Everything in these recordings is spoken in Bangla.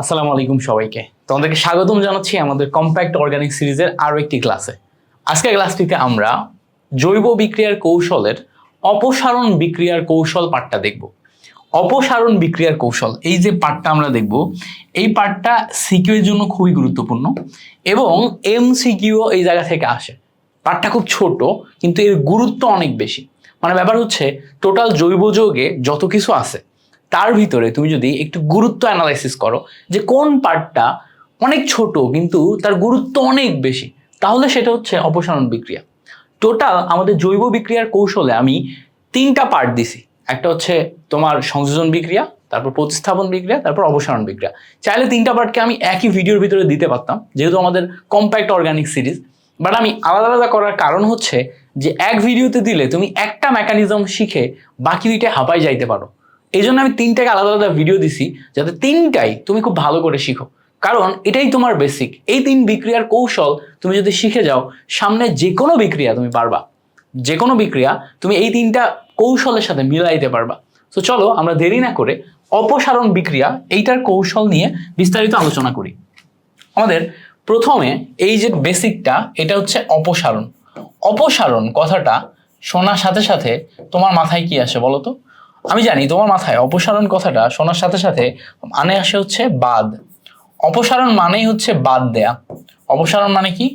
আসসালামু আলাইকুম সবাইকে। তোমাদেরকে স্বাগতম জানাচ্ছি আমাদের কম্প্যাক্ট অর্গানিক সিরিজের আরও একটি ক্লাসে। আজকের ক্লাসটিতে আমরা জৈব বিক্রিয়ার কৌশলের অপসারণ বিক্রিয়ার কৌশল পাঠটা দেখব। অপসারণ বিক্রিয়ার কৌশল, এই যে পাঠটা আমরা দেখব, এই পাঠটা সিকিউ এর জন্য খুবই গুরুত্বপূর্ণ এবং এম সিকিউ এই জায়গা থেকে আসে। পাঠটা খুব ছোট, কিন্তু এর গুরুত্ব অনেক বেশি। মানে ব্যাপার হচ্ছে টোটাল জৈব যৌগে যত কিছু আছে তার ভিতরে তুমি যদি একটু গুরুত্ব অ্যানালাইসিস করো যে কোন পার্টটা অনেক ছোট কিন্তু তার গুরুত্ব অনেক বেশি, তাহলে সেটা হচ্ছে অপসারণ বিক্রিয়া। টোটাল আমাদের জৈব বিক্রিয়ার কৌশলে আমি তিনটা পার্ট দিছি। একটা হচ্ছে তোমার সংযোজন বিক্রিয়া, তারপর প্রতিস্থাপন বিক্রিয়া, তারপর অপসারণ বিক্রিয়া। চাইলে তিনটা পার্টকে আমি একই ভিডিওর ভিতরে দিতে পারতাম, যেহেতু আমাদের কম্প্যাক্ট অর্গানিক সিরিজ বাট আমি আলাদা আলাদা করার কারণ হচ্ছে যে এক ভিডিওতে দিলে তুমি একটা মেকানিজম শিখে বাকি দুইটা হাঁপাই যাইতে পারো। এই জন্য আমি তিনটাকে আলাদা আলাদা ভিডিও দিছি, যাতে তিনটাই তুমি খুব ভালো করে শিখো। কারণ এটাই তোমার বেসিক এই তিন বিক্রিয়ার কৌশল তুমি যদি শিখে যাও, সামনে যে কোনো বিক্রিয়া তুমি পারবা। যে কোনো বিক্রিয়া তুমি এই তিনটা কৌশলের সাথে মিলাইতে পারবা। তো চলো আমরা দেরি না করে অপসারণ বিক্রিয়া, এইটার কৌশল নিয়ে বিস্তারিত আলোচনা করি। আমাদের প্রথমে এই যে বেসিকটা এটা হচ্ছে অপসারণ। অপসারণ কথাটা শোনার সাথে সাথে তোমার মাথায় কি আসে বলো তো? আমি জানি তোমার মাথায় অপসারণ কথাটা শোনার সাথে সাথে মানে আসে হচ্ছে বাদ। অপসারণ মানেই হচ্ছে বাদ দেয়া। অপসারণ মানে কি?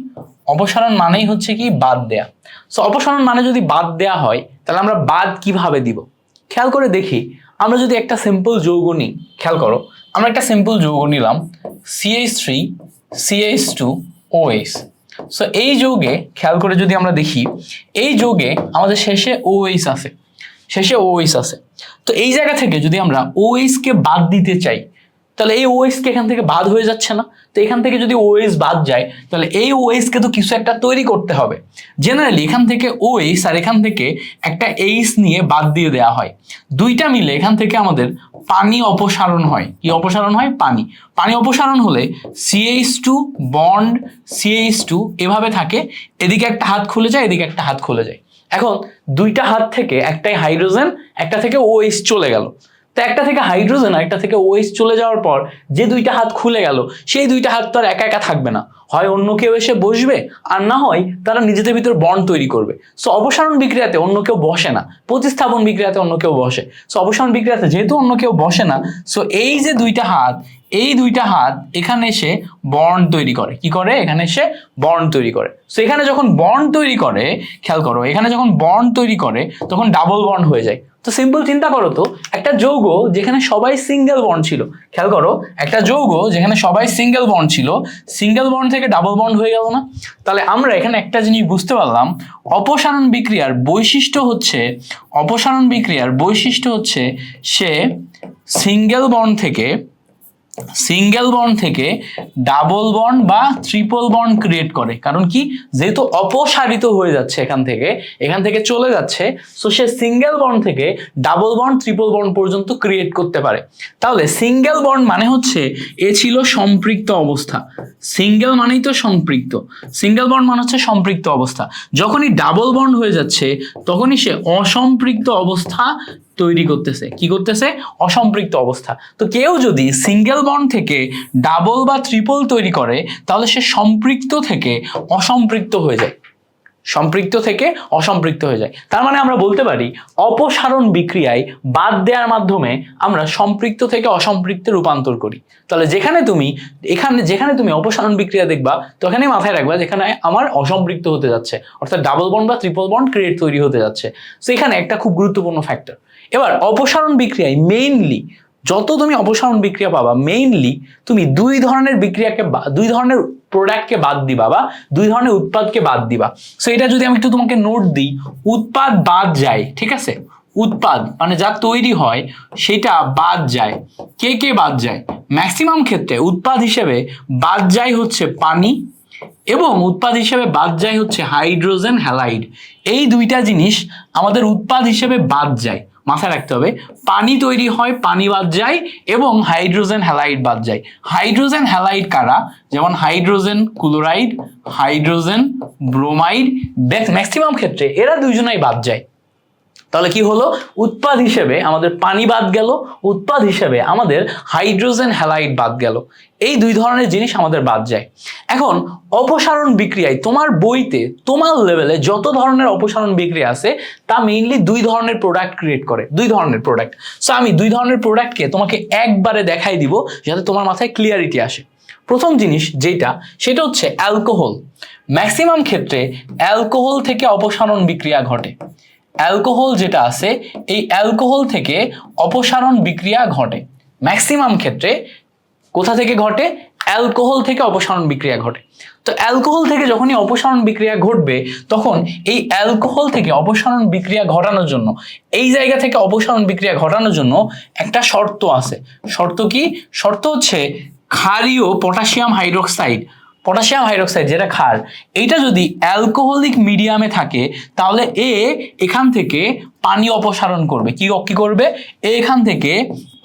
অপসারণ মানেই হচ্ছে কি? বাদ দেয়া। সো অপসারণ মানে যদি বাদ দেয়া হয়, তাহলে আমরা বাদ কীভাবে দিব? খেয়াল করে দেখি। আমরা যদি একটা সিম্পল যৌগ নিই, খেয়াল করো, আমরা একটা সিম্পল যৌগ নিলাম CH three CH two OH so এই যৌগে, খেয়াল করে যদি আমরা দেখি, এই যৌগে আমাদের শেষে ওএইচ আছে। শেষে ওএইচ আছে। তো এই জায়গা থেকে যদি আমরা OH কে বাদ দিতে চাই, তাহলে এই OH কে এখান থেকে বাদ হয়ে যাচ্ছে না। তো এখান থেকে যদি OH বাদ যায়, তাহলে এই OH কে তো কিছু একটা তৈরি করতে হবে। জেনারেলি এখান থেকে OH আর এখান থেকে একটা এইচ নিয়ে বাদ দিয়ে দেওয়া হয়। দুইটা মিলে এখান থেকে আমাদের পানি অপসারণ হয়। কি অপসারণ হয়? পানি। পানি অপসারণ হলে CH two bond CH two এভাবে থাকে। এদিকে একটা হাত খুলে যায়, এদিকে একটা হাত খুলে যায়। এখন দুইটা হাত থেকে একটাই হাইড্রোজেন একটা থেকে ওএইচ চলে গেল। তো একটা থেকে হাইড্রোজেন আর একটা থেকে ওএইচ চলে যাওয়ার পর যে দুইটা হাত খুলে গেল সেই দুইটা হাত তো আর একা একা থাকবে না। হয় অন্য কেউ এসে বসবে আর না হয় তারা নিজেদের ভিতর বন্ড তৈরি করবে। সো অবসারণ বিক্রিয়াতে অন্য কেউ বসে না। প্রতিস্থাপন বিক্রিয়াতে অন্য কেউ বসে। সো অপসারণ বিক্রিয়াতে যেহেতু অন্য কেউ বসে না সো এই যে দুইটা হাত এই দুইটা হাত এখানে এসে বন্ড তৈরি করে। কি করে? এখানে এসে বন্ড তৈরি করে। সো এখানে যখন বন্ড তৈরি করে, খেয়াল করো, এখানে যখন বন্ড তৈরি করে, তখন ডাবল বন্ড হয়ে যায়। তো সিম্পল চিন্তা করো তো, একটা যৌগ যেখানে সবাই সিঙ্গেল বন্ড ছিল, খেয়াল করো, একটা যৌগ যেখানে সবাই সিঙ্গেল বন্ড ছিল সিঙ্গেল বন্ড থেকে ডাবল বন্ড হয়ে গেল না? তাহলে আমরা এখানে একটা জিনিস বুঝতে পারলাম, অপসারণ বিক্রিয়ার বৈশিষ্ট্য হচ্ছে, অপসারণ বিক্রিয়ার বৈশিষ্ট্য হচ্ছে সে সিঙ্গেল বন্ড থেকে সিঙ্গেল বন্ড থেকে ডাবল বন্ড বা ট্রিপল বন্ড ক্রিয়েট করে। কারণ কি? যেহেতু অপসারিত হয়ে যাচ্ছে এখান থেকে এখান থেকে চলে যাচ্ছে সো সে সিঙ্গেল বন্ড থেকে ডাবল বন্ড, ট্রিপল বন্ড পর্যন্ত ক্রিয়েট করতে পারে। তাহলে সিঙ্গেল বন্ড মানে হচ্ছে এ ছিল সম্পৃক্ত অবস্থা। সিঙ্গেল মানেই তো সম্পৃক্ত। সিঙ্গেল বন্ড মানে হচ্ছে সম্পৃক্ত অবস্থা। যখনই ডাবল বন্ড হয়ে যাচ্ছে, তখনই সে অসম্পৃক্ত অবস্থা তৈরি করতেছে। কি করতেছে? অসম্পৃক্ত অবস্থা। তো কেউ যদি সিঙ্গেল বন্ড থেকে ডাবল বা ট্রিপল তৈরি করে, তাহলে সে সম্পৃক্ত থেকে অসম্পৃক্ত হয়ে যায়। সম্পৃক্ত থেকে অসম্পৃক্ত হয়ে যায়। তার মানে আমরা বলতে পারি, অপসারণ বিক্রিয়ায় বাদ দেওয়ার মাধ্যমে আমরা সম্পৃক্ত থেকে অসম্পৃক্তে রূপান্তর করি। তাহলে যেখানে তুমি, এখানে, যেখানে তুমি অপসারণ বিক্রিয়া দেখবা তো এখানে মাথায় রাখবা যেখানে আমার অসম্পৃক্ত হতে যাচ্ছে। অর্থাৎ ডাবল বন্ড বা ট্রিপল বন্ড ক্রিয়েট তৈরি হতে যাচ্ছে। তো এখানে একটা খুব গুরুত্বপূর্ণ ফ্যাক্টর এবার অপসারণ বিক্রিয়ায় মেইনলি যত তুমি অপসারণ বিক্রিয়া পাবা মেইনলি তুমি দুই ধরনের বিক্রিয়াকে দুই ধরনের প্রোডাক্টকে বাদ দিবা বা দুই ধরনের উৎপাদকে বাদ দিবা। সো এটা যদি আমি একটু তোমাকে নোট দিই, উৎপাদ বাদ যায়, ঠিক আছে? উৎপাদ মানে যা তৈরি হয়, সেটা বাদ যায়। কে কে বাদ যায়? ম্যাক্সিমাম ক্ষেত্রে উৎপাদ হিসেবে বাদ যায় হচ্ছে পানি এবং উৎপাদ হিসেবে বাদ যায় হচ্ছে হাইড্রোজেন হ্যালাইড এই দুইটা জিনিস আমাদের উৎপাদ হিসেবে বাদ যায়। মাথায় রাখতে হবে। পানি তৈরি হয়, পানি বাদ যায় এবং হাইড্রোজেন হ্যালাইড বাদ যায়। হাইড্রোজেন হ্যালাইড কারা? যেমন hydrogen chloride, hydrogen bromide maximum ক্ষেত্রে এরা দুইজনাই বাদ যায়। তাহলে কি হলো? উৎপাদ হিসেবে আমাদের পানি বাদ গেল, উৎপাদ হিসেবে আমাদের হাইড্রোজেন হ্যালাইড বাদ গেল। এই দুই ধরনের জিনিস আমাদের বাদ যায়। এখন, অপসারণ বিক্রিয়ায় তোমার বইতে তোমার লেভেলে যত ধরনের অপসারণ বিক্রিয়া আছে, তা মেইনলি দুই ধরনের প্রোডাক্ট ক্রিয়েট করে। দুই ধরনের প্রোডাক্ট সো আমি দুই ধরনের প্রোডাক্টকে তোমাকে একবারে দেখাই দিব, যাতে তোমার মাথায় ক্লিয়ারিটি আসে। প্রথম জিনিস যেটা, সেটা হচ্ছে অ্যালকোহল ম্যাক্সিমাম ক্ষেত্রে অ্যালকোহল থেকে অপসারণ বিক্রিয়া ঘটে। অ্যালকোহল যেটা আছে, এই অ্যালকোহল থেকে অপসারণ বিক্রিয়া ঘটে। ম্যাক্সিমাম ক্ষেত্রে কোথা থেকে ঘটে? অ্যালকোহল থেকে অপসারণ বিক্রিয়া ঘটে। তো অ্যালকোহল থেকে যখনই অপসারণ বিক্রিয়া ঘটবে, তখন এই অ্যালকোহল থেকে অপসারণ বিক্রিয়া ঘটানোর জন্য, এই জায়গা থেকে অপসারণ বিক্রিয়া ঘটানোর জন্য একটা শর্ত আছে। শর্ত কি? শর্ত হচ্ছে ক্ষারীয় পটাশিয়াম হাইড্রোক্সাইড। পটাশিয়াম হাইড্রোক্সাইড, যেটা ক্ষার এইটা যদি অ্যালকোহলিক মিডিয়ামে থাকে, তাহলে এ এখান থেকে পানি অপসারণ করবে। কি কি করবে? এ এখান থেকে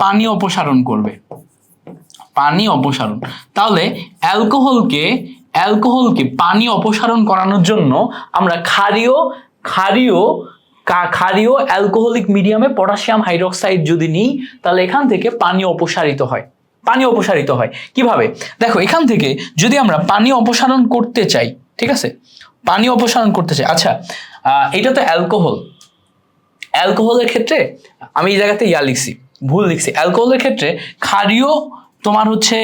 পানি অপসারণ করবে। পানি অপসারণ। তাহলে অ্যালকোহলকে অ্যালকোহলকে পানি অপসারণ করানোর জন্য আমরা ক্ষারীয় ক্ষারীয় ক্ষারীয় অ্যালকোহলিক মিডিয়ামে পটাশিয়াম হাইড্রোক্সাইড যদি নিই, তাহলে এখান থেকে পানি অপসারিত হয়। পানি অপসারিত হয়। কীভাবে? দেখো, এখান থেকে যদি আমরা পানি অপসারণ করতে চাই, ঠিক আছে? পানি অপসারণ করতে চাই। আচ্ছা এটা তো অ্যালকোহল। অ্যালকোহলের ক্ষেত্রে, আমি এই জায়গাতে ইয়া লিখছি, ভুল লিখছি। অ্যালকোহলের ক্ষেত্রে ক্ষারীয় তোমার হচ্ছে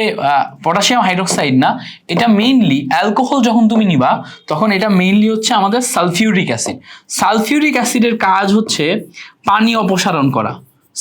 পটাশিয়াম হাইড্রোক্সাইড না, এটা মেইনলি অ্যালকোহল যখন তুমি নিবা, তখন এটা মেইনলি হচ্ছে আমাদের সালফিউরিক অ্যাসিড। সালফিউরিক অ্যাসিডের কাজ হচ্ছে পানি অপসারণ করা।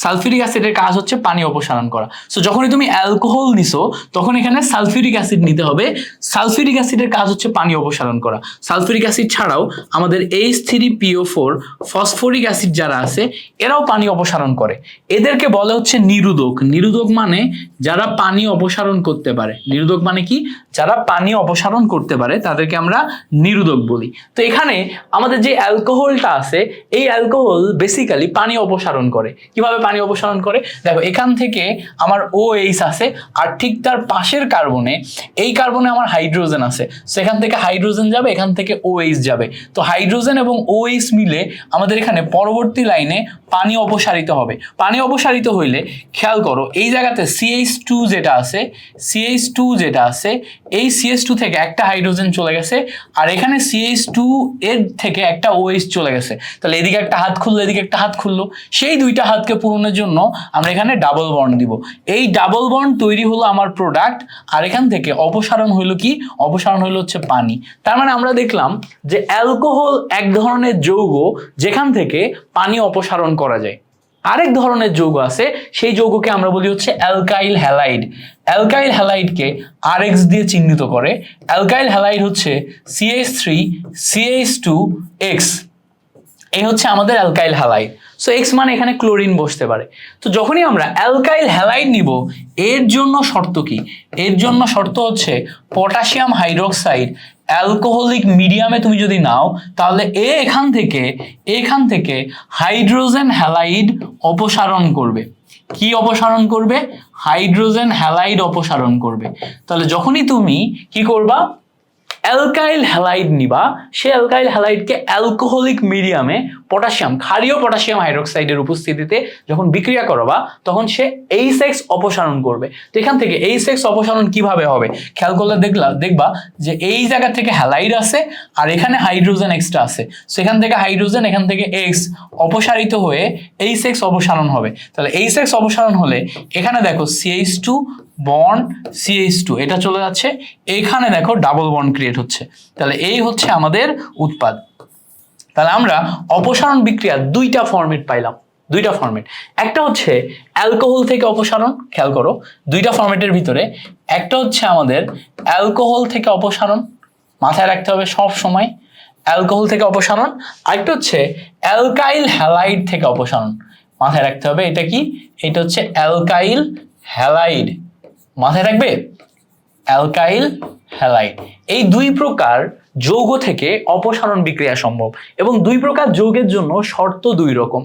সালফিউরিক অ্যাসিডের কাজ হচ্ছে পানি অপসারণ করা। সো যখনই তুমি অ্যালকোহল নিছো, তখন এখানে সালফিউরিক অ্যাসিড নিতে হবে। সালফিউরিক অ্যাসিডের কাজ হচ্ছে পানি অপসারণ করা। সালফিউরিক অ্যাসিড ছাড়াও আমাদের H three PO four phosphoric acid যারা আছে, এরাও পানি অপসারণ করে। এদেরকে বলে হচ্ছে নিরোধক নিরোধক মানে যারা পানি অপসারণ করতে পারে। নিরোধক মানে কি? যারা পানি অপসারণ করতে পারে, তাদেরকে আমরা নিরোধক বলি। তো এখানে আমাদের যে অ্যালকোহলটা আছে, এই অ্যালকোহল বেসিক্যালি পানি অপসারণ করে। কীভাবে পানি অপসারণ করে। দেখো, এখান থেকে আমার ও এইচ আছে আর ঠিক তার পাশের কার্বনে এই কার্বনে আমার হাইড্রোজেন আছে। সেখান থেকে হাইড্রোজেন যাবে, এখান থেকে ও এইচ যাবে। তো হাইড্রোজেন এবং ও এইচ মিলে আমাদের এখানে পরবর্তী লাইনে পানি অপসারিত হবে। পানি অপসারিত হইলে, খেয়াল করো, এই জায়গাতে সিএইচ টু যেটা আছে সিএইচ টু যেটা আছে, এই সিএইচ টু থেকে একটা হাইড্রোজেন চলে গেছে আর এখানে সিএইচ টু এর থেকে একটা ওএইচ চলে গেছে। তাহলে এদিকে একটা হাত খুললো, এদিকে একটা হাত খুললো। সেই দুইটা হাতকে পূরণের জন্য আমরা এখানে ডাবল বন্ড দিব। এই ডাবল বন্ড তৈরি হলো আমার প্রোডাক্ট আর এখান থেকে অপসারণ হইল কি? অপসারণ হইল হচ্ছে পানি। তার মানে আমরা দেখলাম যে অ্যালকোহল এক ধরনের যৌগ যেখান থেকে পানি অপসারণ করা যায়। আরেক ধরনের যৌগ আছে, সেই যৌগকে আমরা বলি হচ্ছে অ্যালকাইল হ্যালাইড অ্যালকাইল হ্যালাইডকে আর এক্স দিয়ে চিহ্নিত করে। অ্যালকাইল হ্যালাইড হচ্ছে CH three CH two X এই হচ্ছে আমাদের অ্যালকাইল হ্যালাইড সো এক্স মানে এখানে ক্লোরিন বসতে পারে। তো যখনই আমরা অ্যালকাইল হ্যালাইড নিব, এর জন্য শর্ত কি? এর জন্য শর্ত হচ্ছে পটাশিয়াম হাইড্রোক্সাইড অ্যালকোহলিক মিডিয়ামে তুমি যদি নাও, তাহলে এ এখান থেকে এখান থেকে হাইড্রোজেন হ্যালাইড অপসারণ করবে। কি অপসারণ করবে? হাইড্রোজেন হ্যালাইড অপসারণ করবে। তাহলে যখনই তুমি কি করবা? অ্যালকাইল হ্যালাইড নিবা। সে অ্যালকাইল হ্যালাইডকে অ্যালকোহলিক মিডিয়ামে পটাশিয়াম, ক্ষারীয় পটাশিয়াম হাইড্রোক্সাইডের উপস্থিতিতে যখন বিক্রিয়া করবা, তখন সে এই সেক্স অপসারণ করবে। তো এখান থেকে এই সেক্স অপসারণ কীভাবে হবে? খেয়াল করলে দেখলা, দেখবা যে এই জায়গা থেকে হ্যালাইড আছে আর এখানে হাইড্রোজেন এক্সট্রা আছে সেখান থেকে হাইড্রোজেন, এখান থেকে এক্স অপসারিত হয়ে এই সেক্স অপসারণ হবে। তাহলে এই সেক্স অপসারণ হলে এখানে দেখো CH two bond CH two এটা চলে যাচ্ছে। এখানে দেখো ডাবল বন্ড ক্রিয়েট হচ্ছে। তাহলে এই হচ্ছে আমাদের উৎপাদ। তাহলে আমরা অপসারণ বিক্রিয়া দুইটা ফরম্যাট পাইলাম। দুইটা ফরম্যাট একটা হচ্ছে অ্যালকোহল থেকে অপসারণ, খেয়াল করো। দুইটা ফরম্যাটের ভিতরে। একটা হচ্ছে আমাদের অ্যালকোহল থেকে অপসারণ, মাথায় রাখতে হবে সব সময়। অ্যালকোহল থেকে অপসারণ। আরেকটা হচ্ছে অ্যালকাইল হ্যালাইড থেকে অপসারণ, মাথায় রাখতে হবে। এটা কি? এটা হচ্ছে অ্যালকাইল হ্যালাইড মাথায় রাখবে? অ্যালকাইল হ্যালাইড এই দুই প্রকার যৌগ থেকে অপসারণ বিক্রিয়া সম্ভব এবং দুই প্রকার যৌগের জন্য শর্ত দুই রকম।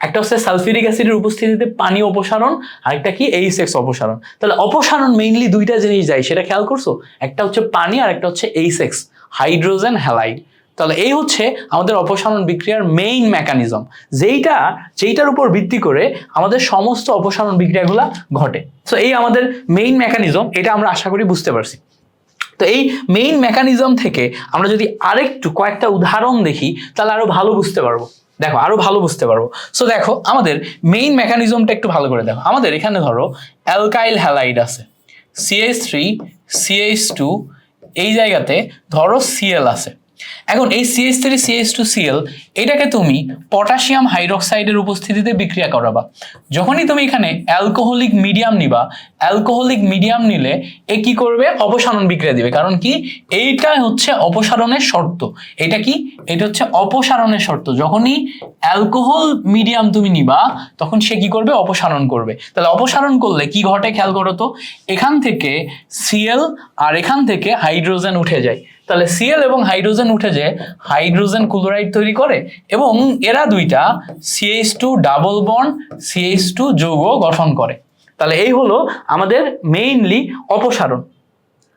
একটা হচ্ছে সালফিউরিক অ্যাসিডের উপস্থিতিতে পানি অপসারণ, আরেকটা কি এই সেক্স অপসারণ। তাহলে অপসারণ মেইনলি দুইটা জিনিস যায়, সেটা খেয়াল করছ? একটা হচ্ছে পানি আর একটা হচ্ছে এই সেক্স হাইড্রোজেন হ্যালাইড তাহলে এই হচ্ছে আমাদের অপসারণ বিক্রিয়ার মেইন মেকানিজম যেইটা, যেইটার উপর ভিত্তি করে আমাদের সমস্ত অপসারণ বিক্রিয়াগুলো ঘটে। সো এই আমাদের মেইন মেকানিজম এটা আমরা আশা করি বুঝতে পারছি। তো এই মেইন মেকানিজম থেকে আমরা যদি আরেকটু কয়েকটা উদাহরণ দেখি, তাহলে আরও ভালো বুঝতে পারব। দেখো, আরও ভালো বুঝতে পারব। সো দেখো, আমাদের মেইন মেকানিজমটা একটু ভালো করে দেখো। আমাদের এখানে ধরো অ্যালকাইল হ্যালাইড আছে। সিএইচ থ্রি সিএইচ টু এই জায়গাতে ধরো সিএল আছে। এখন এই CH three CH two Cl এটাকে তুমি পটাশিয়াম হাইড্রোক্সাইডের উপস্থিতিতে বিক্রিয়া করাবা। যখনই তুমি এখানে অ্যালকোহলিক মিডিয়াম নিবা অ্যালকোহলিক মিডিয়াম নিলে এ কি করবে? অপসারণ বিক্রিয়া দিবে। কারণ কি? এইটা হচ্ছে অপসারণের শর্ত। এটা কি? এটা হচ্ছে অপসারণের শর্ত। যখনই অ্যালকোহল মিডিয়াম তুমি নিবা, তখন সে কি করবে? অপসারণ করবে। তাহলে অপসারণ করলে কি ঘটে? খেয়াল করো তো। এখান থেকে সিএল আর এখান থেকে হাইড্রোজেন উঠে যায়। তাহলে সিএল এবং হাইড্রোজেন উঠে যে হাইড্রোজেন ক্লোরাইড তৈরি করে এবং এরা দুইটা CH two double bond CH two যৌগ গঠন করে। তাহলে এই হলো আমাদের মেইনলি অপসারণ।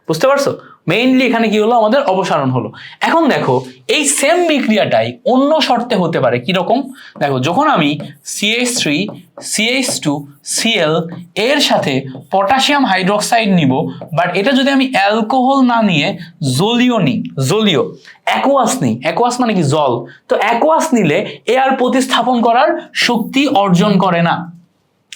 বুঝতে পারছ? মেইনলি এখানে কি হলো? আমাদের অপসারণ হলো। এখন দেখো, এই সেম বিক্রিয়াটাই অন্য শর্তে হতে পারে কীরকম? দেখো, যখন আমি CH three CH two Cl এর সাথে পটাশিয়াম হাইড্রোক্সাইড নিব বাট এটা যদি আমি অ্যালকোহল না নিয়ে জলীয় নিই, জলীয় অ্যাকোয়াস নিই অ্যাকোয়াস মানে কি? জল। তো অ্যাকোয়াস নিলে এ আর প্রতিস্থাপন করার শক্তি অর্জন করে না।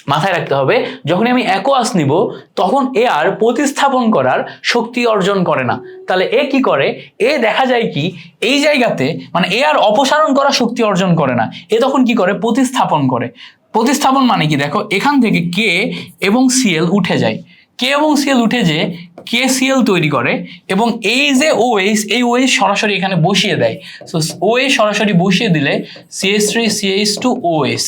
মাথায় রাখতে হবে, যখনই আমি অ্যাকোয়াস নিব, তখন এ আর প্রতিস্থাপন করার শক্তি অর্জন করে না। তাহলে এ কি করে? এ দেখা যায় কি, এই জায়গাতে মানে এ আর অপসারণ করা শক্তি অর্জন করে না। এ তখন কি করে? প্রতিস্থাপন করে। প্রতিস্থাপন মানে কি? দেখো, এখান থেকে কে এবং সিএল উঠে যায়। কে এবং সিএল উঠে যে কে সিএল তৈরি করে এবং এই যে ওএস এই ওএস সরাসরি এখানে বসিয়ে দেয়। সো ওএস সরাসরি বসিয়ে দিলে CH three CS two OH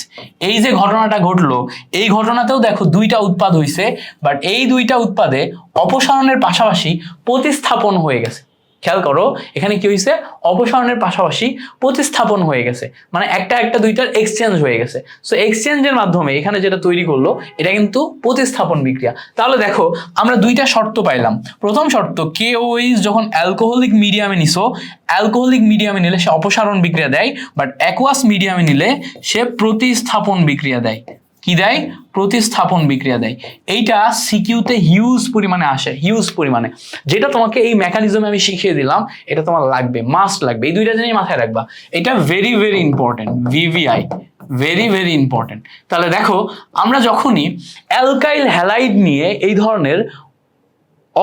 এই যে ঘটনাটা ঘটলো, এই ঘটনাতেও দেখো দুইটা উৎপাদ হয়েছে বাট এই দুইটা উৎপাদে অপসারণের পাশাপাশি প্রতিস্থাপন হয়ে গেছে। খেয়াল করো, এখানে কি হয়েছে অপসারণের পাশাপাশি প্রতিস্থাপন হয়ে গেছে। মানে একটা একটা দুইটার এক্সচেঞ্জ হয়ে গেছে। সো এক্সচেঞ্জের মাধ্যমে এখানে যেটা তৈরি করল, এটা কিন্তু প্রতিস্থাপন বিক্রিয়া। তাহলে দেখো, আমরা দুইটা শর্ত পাইলাম। প্রথম শর্ত কে ওইস যখন অ্যালকোহলিক মিডিয়ামে নিছো অ্যালকোহলিক মিডিয়ামে নিলে সে অপসারণ বিক্রিয়া দেয় বাট অ্যাকোয়াস মিডিয়ামে নিলে সে প্রতিস্থাপন বিক্রিয়া দেয়। কি দেয়? প্রতিস্থাপন বিক্রিয়া দেয়। এইটা সিকিউতে হিউজ পরিমাণে আসে হিউজ পরিমাণে। যেটা তোমাকে এই মেকানিজমে আমি শিখিয়ে দিলাম, এটা তোমার লাগবে মাস্ট লাগবে। এই দুইটা জিনিস মাথায় রাখবা। এটা very very important VVI very very important তাহলে দেখো, আমরা যখনই অ্যালকাইল হ্যালাইড নিয়ে এই ধরনের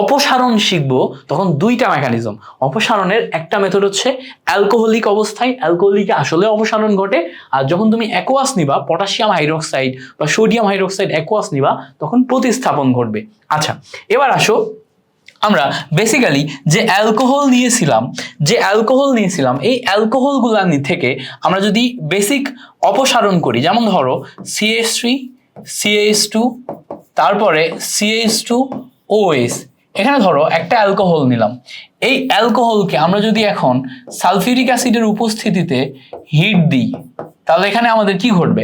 অপসারণ শিখব, তখন দুইটা মেকানিজম অপসারণের একটা মেথড হচ্ছে অ্যালকোহলিক অবস্থায় অ্যালকোহলিকে আসলে অপসারণ ঘটে। আর যখন তুমি অ্যাকোয়াস নিবা পটাশিয়াম হাইড্রোক্সাইড বা সোডিয়াম হাইড্রোক্সাইড অ্যাকোয়াস নিবা, তখন প্রতিস্থাপন ঘটবে। আচ্ছা এবার আসো আমরা বেসিক্যালি যে অ্যালকোহল নিয়েছিলাম, যে অ্যালকোহল নিয়েছিলাম, এই অ্যালকোহলগুলা থেকে আমরা যদি বেসিক অপসারণ করি, যেমন ধরো সিএস থ্রি সিএইচ টু তারপরে সিএইচ টু ওএস এখানে ধরো একটা অ্যালকোহল নিলাম। এই অ্যালকোহলকে আমরা যদি এখন সালফিউরিক অ্যাসিডের উপস্থিতিতে হিট দিই, তাহলে এখানে আমাদের কি ঘটবে?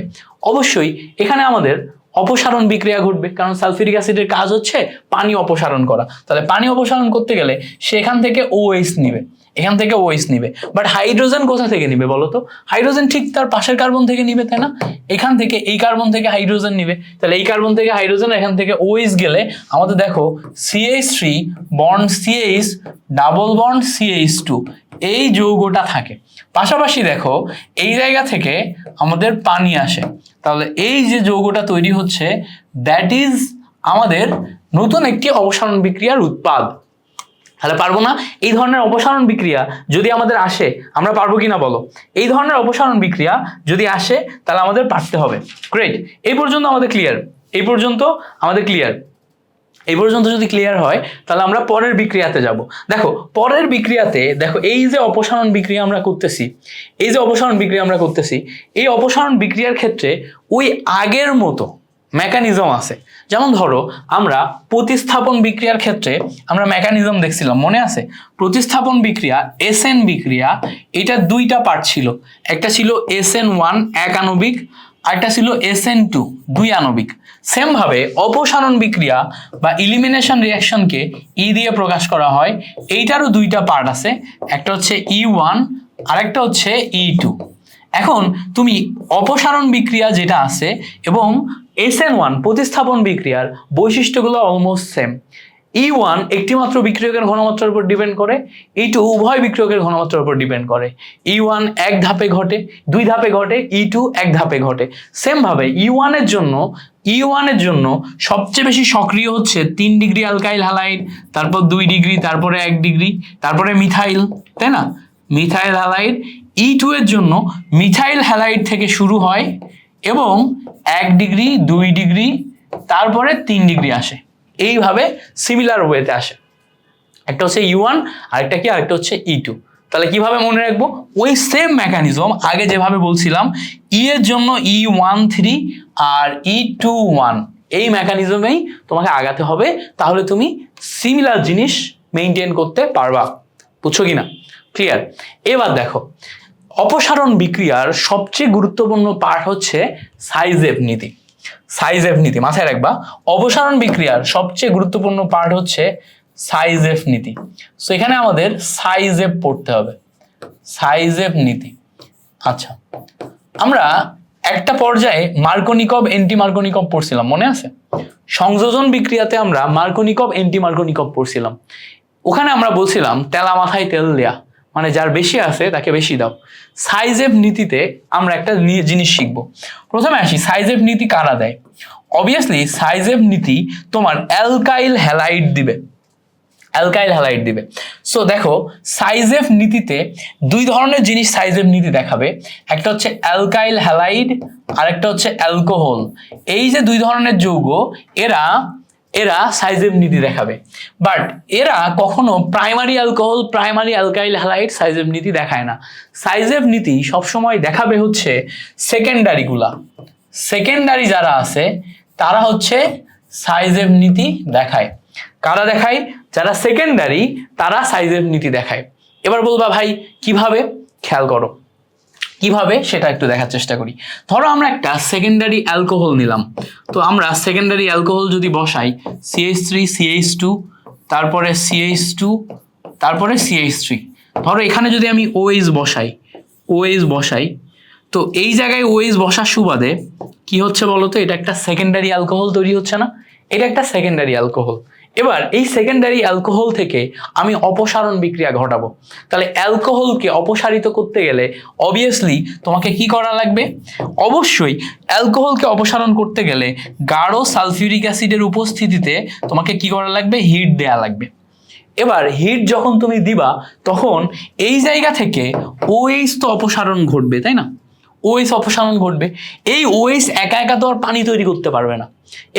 অবশ্যই এখানে আমাদের অপসারণ বিক্রিয়া ঘটবে, কারণ সালফিউরিক অ্যাসিডের কাজ হচ্ছে পানি অপসারণ করা। তাহলে পানি অপসারণ করতে গেলে সেখান থেকে ওএস নিবে। এখান থেকে ওএইচ নিবে। বাট হাইড্রোজেন কোথা থেকে নিবে বলো তো? হাইড্রোজেন ঠিক তার পাশের কার্বন থেকে নিবে, তাই না? এখান থেকে, এই কার্বন থেকে হাইড্রোজেন নিবে। তাহলে এই কার্বন থেকে হাইড্রোজেন এখান থেকে ওএইচ গেলে আমাদের দেখো CH three bond CH double bond CH two এই যৌগটা থাকে। পাশাপাশি দেখো, এই জায়গা থেকে আমাদের পানি আসে। তাহলে এই যে যৌগটা তৈরি হচ্ছে দ্যাট ইজ আমাদের নতুন একটি অবসারণ বিক্রিয়ার উৎপাদ। তাহলে পারব না? এই ধরনের অপসারণ বিক্রিয়া যদি আমাদের আসে, আমরা পারব কি না বলো? এই ধরনের অপসারণ বিক্রিয়া যদি আসে, তাহলে আমাদের পারতে হবে। গ্রেট এই পর্যন্ত আমাদের ক্লিয়ার এই পর্যন্ত আমাদের ক্লিয়ার এই পর্যন্ত যদি ক্লিয়ার হয়, তাহলে আমরা পরের বিক্রিয়াতে যাব। দেখো, পরের বিক্রিয়াতে, দেখো, এই যে অপসারণ বিক্রিয়া আমরা করতেছি, এই যে অপসারণ বিক্রিয়া আমরা করতেছি, এই অপসারণ বিক্রিয়ার ক্ষেত্রে ওই আগের মতো মেকানিজম আছে। যেমন ধরো, আমরা প্রতিস্থাপন বিক্রিয়ার ক্ষেত্রে আমরা মেকানিজম দেখছিলাম, মনে আছে? প্রতিস্থাপন বিক্রিয়া এস বিক্রিয়া, এটা দুইটা পার্ট ছিল। একটা ছিল এস এন ওয়ান এক আণবিক আরেকটা ছিল এস এন টু দুই আণবিক। সেম ভাবে অপসারণ বিক্রিয়া বা ইলিমিনেশন রিয়াকশনকে ই দিয়ে প্রকাশ করা হয়, এইটারও দুইটা পার্ট আছে। একটা হচ্ছে ই ওয়ান আরেকটা হচ্ছে ই টু এখন তুমি অপসারণ বিক্রিয়া যেটা আছে, এবং এস এন ওয়ান প্রতিস্থাপন বিক্রিয়ার বৈশিষ্ট্যগুলো অলমোস্ট সেম ই ওয়ান একটিমাত্র বিক্রিয়কের ঘনমাত্রার উপর ডিপেন্ড করে ই টু উভয় বিক্রিয়কের ঘনমাত্রার উপর ডিপেন্ড করে। ই ওয়ান এক ধাপে ঘটে, দুই ধাপে ঘটে ই টু এক ধাপে ঘটে। সেমভাবে ই ওয়ানের জন্য ই ওয়ানের জন্য সবচেয়ে বেশি সক্রিয় হচ্ছে তিন ডিগ্রি অ্যালকাইল হ্যালাইড তারপর দুই ডিগ্রি, তারপরে এক ডিগ্রি, তারপরে মিথাইল তাই না? মিথাইল হ্যালাইড ই টু এর জন্য মিথাইল হ্যালাইড থেকে শুরু হয় এবং এক ডিগ্রি, দুই ডিগ্রি, তারপরে তিন ডিগ্রি আসে। এইভাবে সিমিলার ওয়েতে আসে। একটা হচ্ছে ই ওয়ান আরেকটা কি, আরেকটা হচ্ছে ই টু তাহলে কীভাবে মনে রাখব? ওই সেম মেকানিজম আগে যেভাবে বলছিলাম ই এর জন্য ই ওয়ান থ্রি আর ই টু ওয়ান এই মেকানিজমেই তোমাকে আগাতে হবে। তাহলে তুমি সিমিলার জিনিস মেনটেন করতে পারবা। বুঝছ কি না ক্লিয়ার এবার দেখো অপসারণ বিক্রিয়ার সবচেয়ে গুরুত্বপূর্ণ পার্ট হচ্ছে সাইজেব নীতি। সাইজেফ নীতি, মাথায় রাখবা। অপসারণ বিক্রিয়ার সবচেয়ে গুরুত্বপূর্ণ পার্ট হচ্ছে সাইজেফ নীতি। সো এখানে আমাদের সাইজেফ পড়তে হবে। সাইজেফ নীতি। আচ্ছা আমরা একটা পর্যায়ে মার্কোনিকব এন্টি মার্কোনিকব পড়ছিলাম, মনে আছে? সংযোজন বিক্রিয়াতে আমরা মার্কোনিকব এন্টি মার্কোনিকব পড়ছিলাম। ওখানে আমরা বলছিলাম তেলা মাথায় তেল দেয়া। মানে যার বেশি আছে তাকে বেশি দাও। সাইজেব নীতিতে আমরা একটা জিনিস শিখব। প্রথমে আসি সাইজেব নীতি কারা দেয়? অবভিয়াসলি সাইজেব নীতি তোমার অ্যালকাইল হ্যালাইড দিবে। অ্যালকাইল হ্যালাইড দিবে। সো দেখো সাইজেফ নীতিতে দুই ধরনের জিনিস সাইজেফ নীতি দেখাবে। একটা হচ্ছে অ্যালকাইল হ্যালাইড আর একটা হচ্ছে অ্যালকোহল এই যে দুই ধরনের যৌগ, এরা এরা সাইজেব নীতি দেখাবে। বাট এরা কখনো primary alcohol primary alkyl halide Saytzeff নীতি দেখায় না। সাইজেব নীতি সবসময় দেখাবে হচ্ছে সেকেন্ডারিগুলা সেকেন্ডারি যারা আছে, তারা হচ্ছে সাইজেব নীতি দেখায়। কারা দেখায়? যারা সেকেন্ডারি তারা সাইজের নীতি দেখায়। এবার বলবা ভাই, কীভাবে? খেয়াল করো। কীভাবে সেটা একটু দেখার চেষ্টা করি। ধরো আমরা একটা সেকেন্ডারি অ্যালকোহল নিলাম। তো আমরা সেকেন্ডারি অ্যালকোহল যদি বসাই সিএইচ থ্রি সিএইচ টু তারপরে সিএইচ টু তারপরে সিএইচ থ্রি ধরো এখানে যদি আমি ওএইচ বসাই ওএইচ বসাই, তো এই জায়গায় ওএইচ বসার সুবাদে কি হচ্ছে বলো তো এটা একটা সেকেন্ডারি অ্যালকোহল তৈরি হচ্ছে না? এটা একটা সেকেন্ডারি অ্যালকোহল এবার এই সেকেন্ডারি অ্যালকোহল থেকে আমি অপসারণ বিক্রিয়া ঘটাবো। তাহলে অ্যালকোহলকে অপসারিত করতে গেলে অবভিয়াসলি তোমাকে কি করা লাগবে? অবশ্যই অ্যালকোহলকে অপসারণ করতে গেলে গাঢ় সালফিউরিক অ্যাসিডের উপস্থিতিতে তোমাকে কি করা লাগবে? হিট দেয়া লাগবে। এবার হিট যখন তুমি দিবা, তখন এই জায়গা থেকে ওএইচ তো অপসারণ ঘটবে, তাই না? ওএইচ অপসারণ ঘটবে। এই ওএইচ একা একা তো আর পানি তৈরি করতে পারবে না।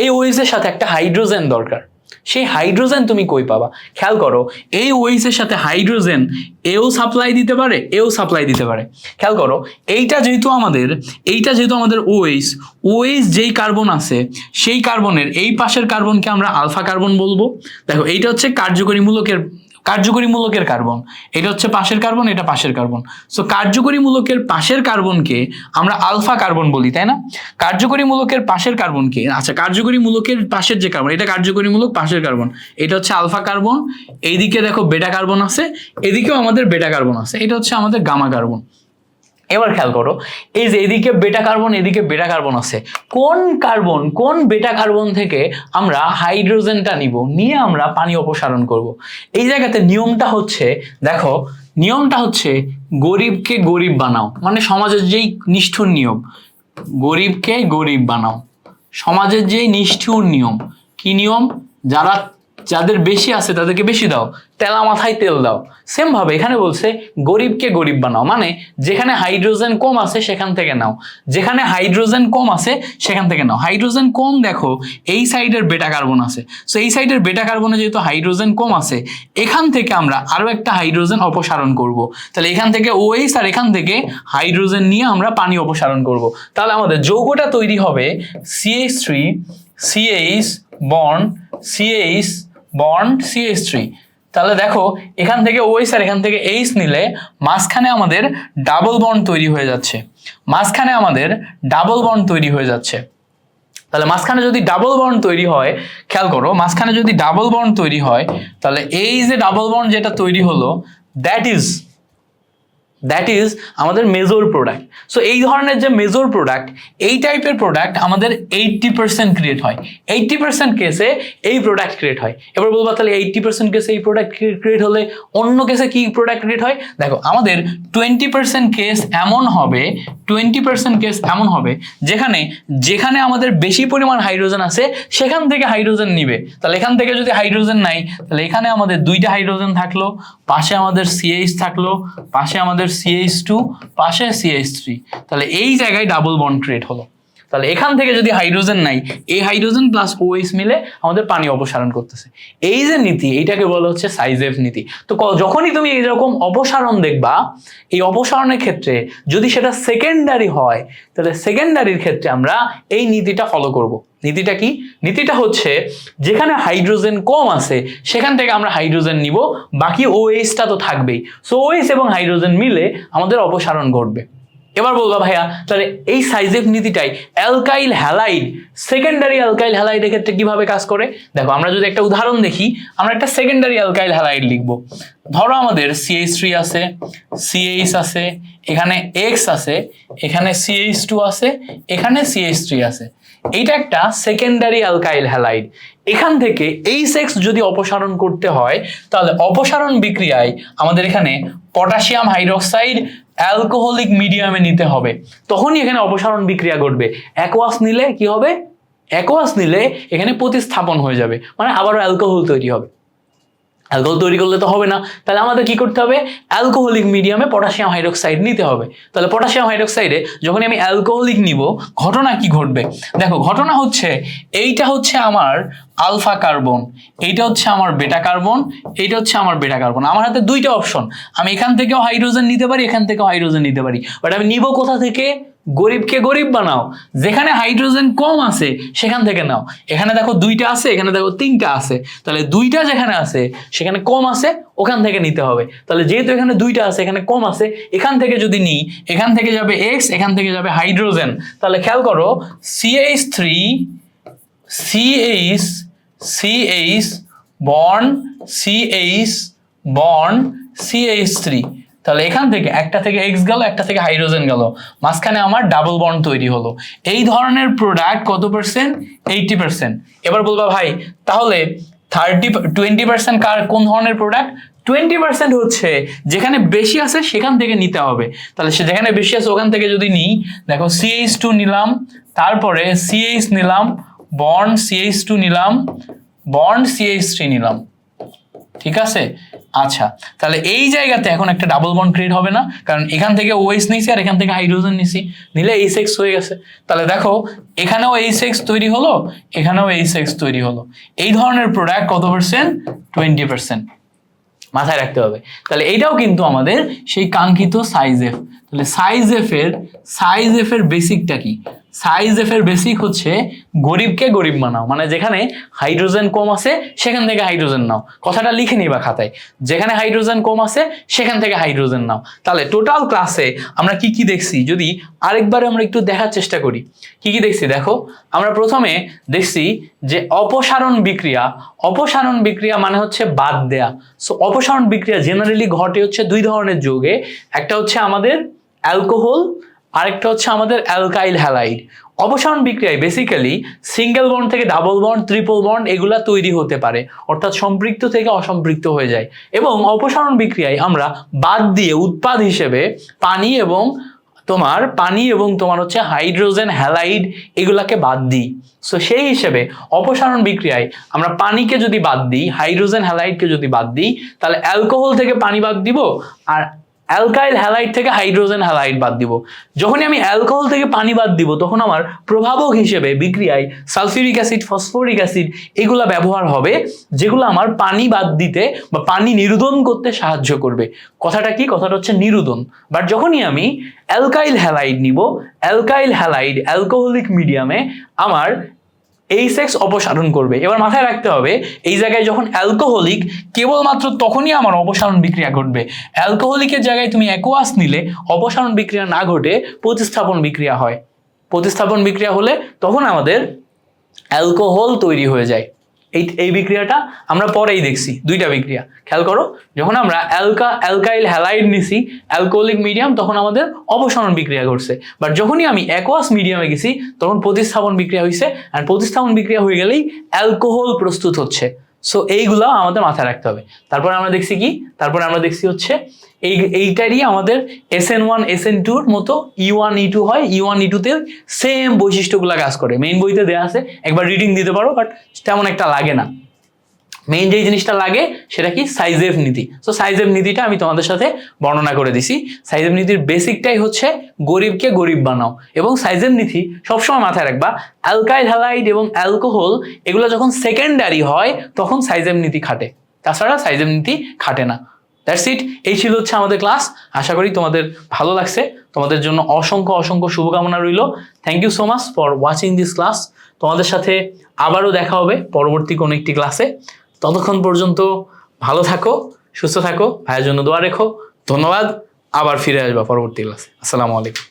এই এর সাথে একটা হাইড্রোজেন দরকার। সেই হাইড্রোজেন তুমি কই পাবা? খেয়াল করো, এই ওয়েসের এর সাথে হাইড্রোজেন এও সাপ্লাই দিতে পারে, এও সাপ্লাই দিতে পারে। খেয়াল করো, এইটা যেহেতু আমাদের, এইটা যেহেতু আমাদের ওয়েস ওয়েস যেই কার্বন আছে, সেই কার্বনের এই পাশের কার্বনকে আমরা আলফা কার্বন বলব। দেখো, এইটা হচ্ছে কার্যকরী মূলকের কার্যকরী মূলকের কার্বন। এটা হচ্ছে পাশের কার্বন, এটা পাশের কার্বন। সো কার্যকরী মূলকের পাশের কার্বনকে আমরা আলফা কার্বন বলি, তাই না? কার্যকরী মূলকের পাশের কার্বনকে আচ্ছা কার্যকরী মূলকের পাশের যে কার্বন, এটা কার্যকরী মূলক পাশের কার্বন। এটা হচ্ছে আলফা কার্বন। এইদিকে দেখো বেটা কার্বন আছে, এদিকেও আমাদের বেটা কার্বন আছে। এটা হচ্ছে আমাদের গামা কার্বন। এবার খেয়াল করো, এই যে এদিকে বেটা কার্বন এদিকে বেটা কার্বন আছে। কোন কার্বন কোন বেটা কার্বন থেকে আমরা হাইড্রোজেনটা নিব, নিয়ে আমরা পানি অপসারণ করব। এই জায়গাতে নিয়মটা হচ্ছে, দেখো, নিয়মটা হচ্ছে গরিবকে গরিব বানাও। মানে সমাজের যেই নিষ্ঠুর নিয়ম, গরিবকে গরিব বানাও। সমাজের যেই নিষ্ঠুর নিয়ম, কি নিয়ম? যারা যাদের বেশি আছে তাদেরকে বেশি দাও। তেলা মাথায় তেল দাও। সেম ভাবে এখানে বলছে, গরিবকে গরিব বানাও। মানে যেখানে হাইড্রোজেন কম আছে সেখান থেকে নাও। যেখানে হাইড্রোজেন কম আছে সেখান থেকে নাও। হাইড্রোজেন কম দেখো, এই সাইডের বেটা কার্বন আছে। সো এই সাইডের বেটা কার্বনে যেহেতু হাইড্রোজেন কম আছে, এখান থেকে আমরা আরও একটা হাইড্রোজেন অপসারণ করব। তাহলে এখান থেকে ওএইচ আর এখান থেকে হাইড্রোজেন নিয়ে আমরা পানি অপসারণ করব। তাহলে আমাদের যৌগটা তৈরি হবে CH three CH bond CH bond CH three তাহলে দেখো, এখান থেকে ওই আর এখান থেকে এইচ নিলে মাঝখানে আমাদের ডাবল বন্ড তৈরি হয়ে যাচ্ছে। মাঝখানে আমাদের ডাবল বন্ড তৈরি হয়ে যাচ্ছে। তাহলে মাঝখানে যদি ডাবল বন্ড তৈরি হয়, খেয়াল করো, মাঝখানে যদি ডাবল বন্ড তৈরি হয়, তাহলে এই যে ডাবল বন্ড যেটা তৈরি হলো দ্যাট ইজ দ্যাট ইজ আমাদের মেজর প্রোডাক্ট সো এই ধরনের যে মেজর প্রোডাক্ট এই টাইপের প্রোডাক্ট আমাদের এইট্টি পার্সেন্ট ক্রিয়েট হয়। এইট্টি পার্সেন্ট কেসে এই প্রোডাক্ট ক্রিয়েট হয়। এবার বলব তাহলে এইট্টি পার্সেন্ট কেসে এই প্রোডাক্ট ক্রিয়েট হলে অন্য কেসে কি প্রোডাক্ট ক্রিয়েট হয়? দেখো, আমাদের টোয়েন্টি পার্সেন্ট কেস এমন হবে টোয়েন্টি পার্সেন্ট কেস এমন হবে, যেখানে যেখানে আমাদের বেশি পরিমাণ হাইড্রোজেন আছে, সেখান থেকে হাইড্রোজেন নিবে। তাহলে এখান থেকে যদি হাইড্রোজেন নাই, তাহলে এখানে আমাদের দুইটা হাইড্রোজেন থাকল, পাশে আমাদের সিএইচ থাকল, পাশে আমাদের সিএইচ টু পাশে সিএইচ থ্রি তাহলে এই জায়গায় ডাবল বন্ড ক্রিয়েট হলো। তাহলে এখান থেকে যদি হাইড্রোজেন নাই, এই হাইড্রোজেন প্লাস ওএইচ মিলে আমাদের পানি অপসারণ করতেছে। এই যে নীতি, এইটাকে বলা হচ্ছে সাইজেভ নীতি। তো যখনই তুমি এইরকম অপসারণ দেখবা, এই অপসারণের ক্ষেত্রে যদি সেটা সেকেন্ডারি হয়, তাহলে সেকেন্ডারির ক্ষেত্রে আমরা এই নীতিটা ফলো করব। নীতিটা কি? নীতিটা হচ্ছে যেখানে হাইড্রোজেন কম আছে, সেখান থেকে আমরা হাইড্রোজেন নিব, বাকি ওএইচটা তো থাকবেই। সো ওএইচ এবং হাইড্রোজেন মিলে আমাদের অপসারণ ঘটবে। এবার বলবা ভাইয়া, তাহলে এই সাইজেফ নীতিটাই অ্যালকাইল হ্যালাইড, সেকেন্ডারি অ্যালকাইল হ্যালাইডের ক্ষেত্রে কীভাবে কাজ করে? দেখো, আমরা যদি একটা উদাহরণ দেখি, আমরা একটা সেকেন্ডারি অ্যালকাইল হ্যালাইড লিখব। ধরো আমাদের সিএইচ থ্রি আছে সিএইচ আছে, এখানে এক্স আছে, এখানে সিএইচ টু আছে, এখানে সিএইচ থ্রি আছে। এইটা একটা সেকেন্ডারি অ্যালকাইল হ্যালাইড এখান থেকে এই সেক্স যদি অপসারণ করতে হয়, তাহলে অপসারণ বিক্রিয়ায় আমাদের এখানে পটাশিয়াম হাইড্রক্সাইড অ্যালকোহলিক মিডিয়ামে নিতে হবে। তখনই এখানে অপসারণ বিক্রিয়া ঘটবে। অ্যাকোয়াস নিলে কি হবে? অ্যাকোয়াস নিলে এখানে প্রতিস্থাপন হয়ে যাবে। মানে আবারও অ্যালকোহল তৈরি হবে। অ্যালকোহল তৈরি করলে তো হবে না। তাহলে আমাদের কি করতে হবে? অ্যালকোহলিক মিডিয়ামে পটাশিয়াম হাইড্রোক্সাইড নিতে হবে। তাহলে পটাশিয়াম হাইড্রোক্সাইডে যখন আমি অ্যালকোহলিক নিব, ঘটনা কি ঘটবে? দেখো, ঘটনা হচ্ছে, এইটা হচ্ছে আমার আলফা কার্বন, এইটা হচ্ছে আমার বেটা কার্বন, এইটা হচ্ছে আমার বেটা কার্বন। আমার হাতে দুইটা অপশন। আমি এখান থেকেও হাইড্রোজেন নিতে পারি, এখান থেকেও হাইড্রোজেন নিতে পারি। বাট আমি নিব কোথা থেকে? গরিবকে গরিব বানাও। যেখানে হাইড্রোজেন কম আছে, সেখান থেকে নাও। এখানে দেখো দুইটা আছে, এখানে দেখো তিনটা আছে। তাহলে দুইটা যেখানে আছে, সেখানে কম আছে, ওখান থেকে নিতে হবে। তাহলে যেহেতু এখানে দুইটা আছে, এখানে কম আছে, এখান থেকে যদি নিই, এখান থেকে যাবে এক্স এখান থেকে যাবে হাইড্রোজেন তাহলে খেয়াল করো CH three CH CH born CH born CH three তাহলে এখান থেকে একটা থেকে এক্স গেল, একটা থেকে হাইড্রোজেন গেল। মাঝখানে আমার ডাবল বন্ড তৈরি হলো। এই ধরনের প্রোডাক্ট কত পার্সেন্ট এইটি পার্সেন্ট এবার বলবা ভাই, তাহলে থার্টি টোয়েন্টি পার্সেন্ট কার, কোন ধরনের প্রোডাক্ট টোয়েন্টি পার্সেন্ট হচ্ছে যেখানে বেশি আছে সেখান থেকে নিতে হবে। তাহলে সে যেখানে বেশি আছে ওখান থেকে যদি নিই, দেখো সিএইচ টু নিলাম, তারপরে সিএইচ নিলাম বন্ড সিএইচ টু নিলাম, বন্ড সিএইচ থ্রি নিলাম। ঠিক আছে? আচ্ছা তাহলে এই জায়গাতে এখন একটা ডাবল বন্ড ক্রিয়েট হবে না, কারণ এখান থেকে ওএইচ নিছি আর এখান থেকে হাইড্রোজেন নিছি। নিলে এই সেক্স হয়ে গেছে। তাহলে দেখো, এখানেও এই সেক্স তৈরি হলো, এখানেও এই সেক্স তৈরি হলো। এই ধরনের প্রোডাক্ট কত পার্সেন্ট টোয়েন্টি পার্সেন্ট মাথায় রাখতে হবে। তাহলে এইটাও কিন্তু আমাদের সেই কাঙ্ক্ষিত সাইজ এফ তাহলে সাইজ এফ এর সাইজ এফ এর বেসিকটা কি? সাইজ এফ এর বেসিক হচ্ছে গরিবকে গরিব বানাও। মানে যেখানে হাইড্রোজেন কম আছে, সেখান থেকে হাইড্রোজেন নাও। কথাটা লিখে নিবা খাতায়। যেখানে হাইড্রোজেন কম আছে, সেখান থেকে হাইড্রোজেন নাও। তাহলে টোটাল ক্লাসে আমরা কি কি দেখছি? যদি আরেকবার আমরা একটু দেখার চেষ্টা করি। কি কি দেখছি? দেখো, আমরা প্রথমে দেখছি যে অপসারণ বিক্রিয়া। অপসারণ বিক্রিয়া মানে হচ্ছে বাদ দেয়া। সো অপসারণ বিক্রিয়া জেনারেলি ঘটে হচ্ছে দুই ধরনের যোগে। একটা হচ্ছে আমাদের অ্যালকোহল আরেকটা হচ্ছে আমাদের অ্যালকাইল হ্যালাইড অপসারণ বিক্রিয়ায় বেসিক্যালি সিঙ্গেল বন্ড থেকে ডাবল বন্ড ট্রিপল বন্ড এগুলা তৈরি হতে পারে, অর্থাৎ সম্পৃক্ত থেকে অসম্পৃক্ত হয়ে যায়। এবং অপসারণ বিক্রিয়ায় আমরা বাদ দিয়ে উৎপাদ হিসেবে পানি এবং তোমার, পানি এবং তোমার হচ্ছে হাইড্রোজেন হ্যালাইড এগুলাকে বাদ দিই। সো সেই হিসেবে অপসারণ বিক্রিয়ায় আমরা পানিকে যদি বাদ দিই হাইড্রোজেন হ্যালাইডকে যদি বাদ দিই, তাহলে অ্যালকোহল থেকে পানি বাদ দিব আর অ্যালকাইল হ্যালাইড থেকে হাইড্রোজেন হ্যালাইড বাদ দিব। যখনই আমি অ্যালকোহল থেকে পানি বাদ দিব, তখন আমার প্রভাবক হিসেবে বিক্রিয়ায় সালফিউরিক অ্যাসিড, ফসফরিক অ্যাসিড এগুলো ব্যবহার হবে, যেগুলো আমার পানি বাদ দিতে বা পানি নিরুদন করতে সাহায্য করবে। কথাটা কি? কথাটা হচ্ছে নিরুদন বাট যখনই আমি অ্যালকাইল হ্যালাইড নিব, অ্যালকাইল হ্যালাইড অ্যালকোহলিক মিডিয়ামে আমার এই সেক্স অপসারণ করবে। এবার মাথায় রাখতে হবে, এই জায়গায় যখন অ্যালকোহলিক কেবলমাত্র তখনই আমার অপসারণ বিক্রিয়া ঘটবে। অ্যালকোহলিকের জায়গায় তুমি অ্যাকোয়াস নিলে, অপসারণ বিক্রিয়া না ঘটে, প্রতিস্থাপন বিক্রিয়া হয়। প্রতিস্থাপন বিক্রিয়া হলে তখন আমাদের অ্যালকোহল তৈরি হয়ে যায়। এই এই বিক্রিয়াটা আমরা পরেই দেখছি, দুইটা বিক্রিয়া। খেয়াল করো, যখন আমরা অ্যালকা, অ্যালকাইল হ্যালাইড নিছি, অ্যালকোহলিক মিডিয়াম, তখন আমাদের অপসারণ বিক্রিয়া ঘটছে। বাট যখনই আমি অ্যাকোয়াস মিডিয়ামে গেছি, তখন প্রতিস্থাপন বিক্রিয়া হয়েছে আর প্রতিস্থাপন বিক্রিয়া হয়ে গেলেই অ্যালকোহল প্রস্তুত হচ্ছে। সো এইগুলো আমাদের মাথায় রাখতে হবে। তারপরে আমরা দেখছি কি? তারপরে আমরা দেখছি হচ্ছে এই, এইটারই আমাদের S N one S N টুর মতো ই ওয়ান ই টু হয়। ই ওয়ান ই টুতে সেম বৈশিষ্ট্যগুলো কাজ করে। মেইন বইতে দেওয়া আছে। একবার রিডিং দিতে পারো বাট তেমন একটা লাগে না। মেইন যেই জিনিসটা লাগে, সেটা কি? সাইজেভ নীতি। সো সাইজেভ নীতিটা আমি তোমাদের সাথে বর্ণনা করে দিছি। সাইজেভ নীতির বেসিকটাই হচ্ছে গরিবকে গরিব বানাও। এবং সাইজেভ নীতি সবসময় মাথায় রাখবা অ্যালকাইল হ্যালাইড এবং অ্যালকোহল এগুলো যখন সেকেন্ডারি হয়, তখন সাইজেভ নীতি খাটে। তাছাড়া সাইজেভ নীতি খাটে না। দ্যাটস ইট এই ছিল হচ্ছে আমাদের ক্লাস আশা করি তোমাদের ভালো লাগছে। তোমাদের জন্য অসংখ্য অসংখ্য শুভকামনা রইল। Thank you so much for watching this class তোমাদের সাথে আবারও দেখা হবে পরবর্তী কোনো একটি ক্লাসে ততক্ষণ পর্যন্ত ভালো থাকো, সুস্থ থাকো, ভাইয়ের জন্য দোয়া রেখো। ধন্যবাদ, আবার ফিরে আসবা পরবর্তী ক্লাসে। আসসালামু আলাইকুম।